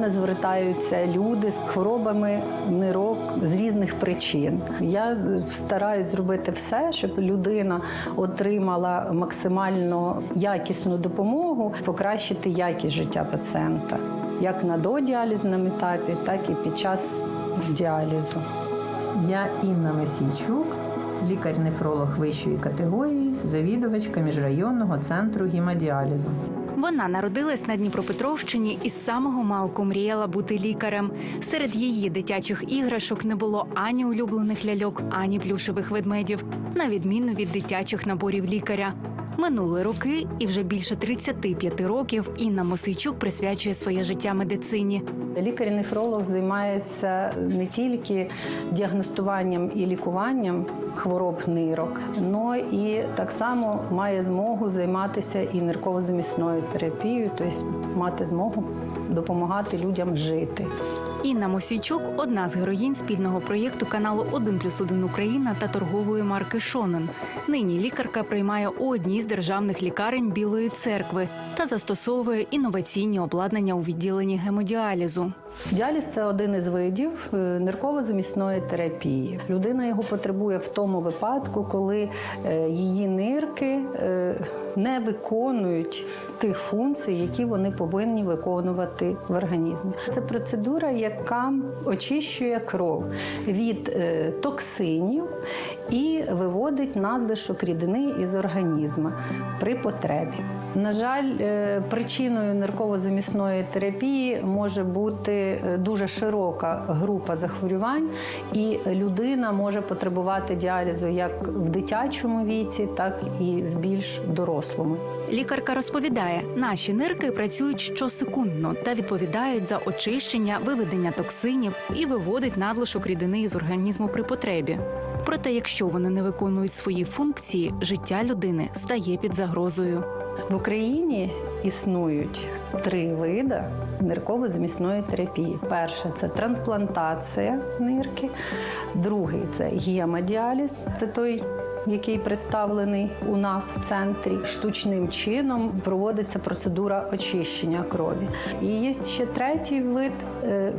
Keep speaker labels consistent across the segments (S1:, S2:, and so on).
S1: мене звертаються люди з хворобами нирок з різних причин. Я стараюсь зробити все, щоб людина отримала максимально якісну допомогу, покращити якість життя пацієнта як на додіалізному етапі, так і під час діалізу.
S2: Я Інна Месійчук, лікар-нефролог вищої категорії, завідувачка міжрайонного центру гемодіалізу.
S3: Вона народилась на Дніпропетровщині і з самого малку мріяла бути лікарем. Серед її дитячих іграшок не було ані улюблених ляльок, ані плюшевих ведмедів, на відміну від дитячих наборів лікаря. Минули роки, і вже більше 35 років Інна Мосийчук присвячує своє життя медицині.
S1: Лікар-нефролог займається не тільки діагностуванням і лікуванням хвороб нирок, але і так само має змогу займатися і нирково-замісною терапією, тобто мати змогу допомагати людям жити.
S3: Інна Мосійчук одна з героїнь спільного проєкту каналу «1 плюс 1 Україна та торгової марки Шонен. Нині лікарка приймає у одній з державних лікарень Білої церкви та застосовує інноваційні обладнання у відділенні гемодіалізу.
S1: Діаліз це один із видів е, нирково-замісної терапії. Людина його потребує в тому випадку, коли е, її нирки е, не виконують тих функцій, які вони повинні виконувати в організмі. Це процедура, яка очищує кров від е, токсинів і виводить надлишок рідини із організму при потребі. На жаль, е, причиною нирково-замісної терапії може бути е, дуже широка група захворювань, і людина може потребувати діалізу як в дитячому віці, так і в більш дорослому.
S3: Лікарка розповідає, наші нирки працюють щосекундно та відповідають за очищення, виведення токсинів і виводить надлишок рідини із організму при потребі. Проте, якщо вони не виконують свої функції, життя людини стає під загрозою.
S1: В Україні існують три види нирково-замісної терапії. Перше це трансплантація нирки, другий це гемодіаліз, це той. Який представлений у нас в центрі штучним чином проводиться процедура очищення крові. І є ще третій вид е,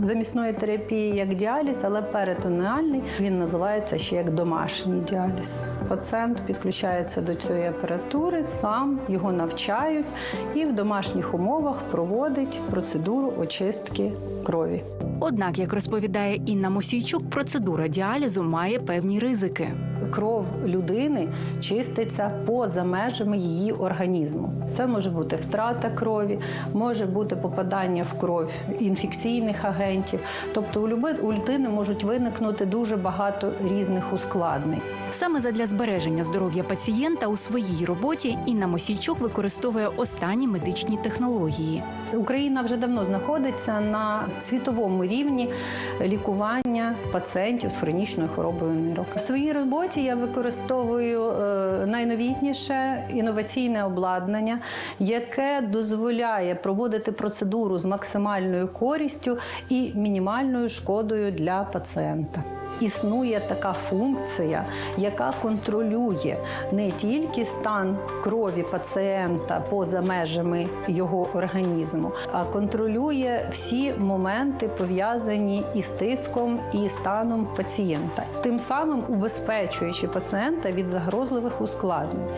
S1: замісної терапії, як діаліз, але перитонеальний. Він називається ще як домашній діаліз. Пацієнт підключається до цієї апаратури, сам його навчають і в домашніх умовах проводить процедуру очистки крові.
S3: Однак, як розповідає Інна Мосійчук, процедура діалізу має певні ризики.
S1: Кров людини чиститься поза межами її організму. Це може бути втрата крові, може бути попадання в кров інфекційних агентів. Тобто у людини можуть виникнути дуже багато різних ускладнень.
S3: Саме задля збереження здоров'я пацієнта у своїй роботі Інна Мосійчук використовує останні медичні технології.
S1: Україна вже давно знаходиться на світовому рівні лікування пацієнтів з хронічною хворобою нирок. В своїй роботі я використовую е, найновітніше інноваційне обладнання, яке дозволяє проводити процедуру з максимальною користю і мінімальною шкодою для пацієнта. Існує така функція, яка контролює не тільки стан крові пацієнта поза межами його організму, а контролює всі моменти пов'язані із тиском і станом пацієнта, тим самим убезпечуючи пацієнта від загрозливих ускладнень,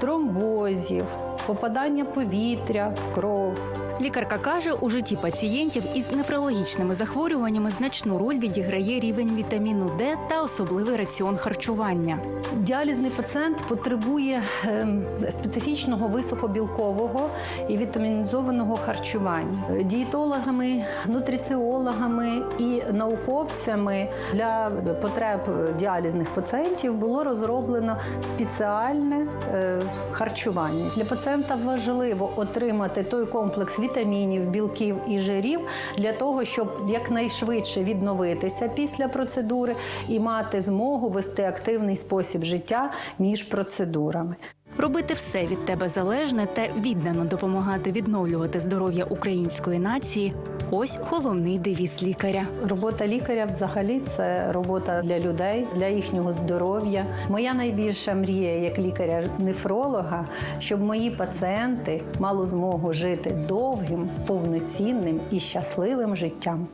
S1: тромбозів, попадання повітря в кров.
S3: Лікарка каже, у житті пацієнтів із нефрологічними захворюваннями значну роль відіграє рівень вітаміну Д та особливий раціон харчування.
S1: Діалізний пацієнт потребує ем, специфічного високобілкового і вітамінізованого харчування. Дієтологами, нутриціологами і науковцями для потреб діалізних пацієнтів було розроблено спеціальне е, харчування. Для пацієнта важливо отримати той комплекс вітамінів, білків і жирів для того, щоб якнайшвидше відновитися після процедури і мати змогу вести активний спосіб життя між процедурами.
S3: Робити все від тебе залежне та віддано допомагати відновлювати здоров'я української нації. Ось головний девіз лікаря.
S1: Робота лікаря взагалі це робота для людей, для їхнього здоров'я. Моя найбільша мрія як лікаря-нефролога, щоб мої пацієнти мали змогу жити довгим, повноцінним і щасливим життям.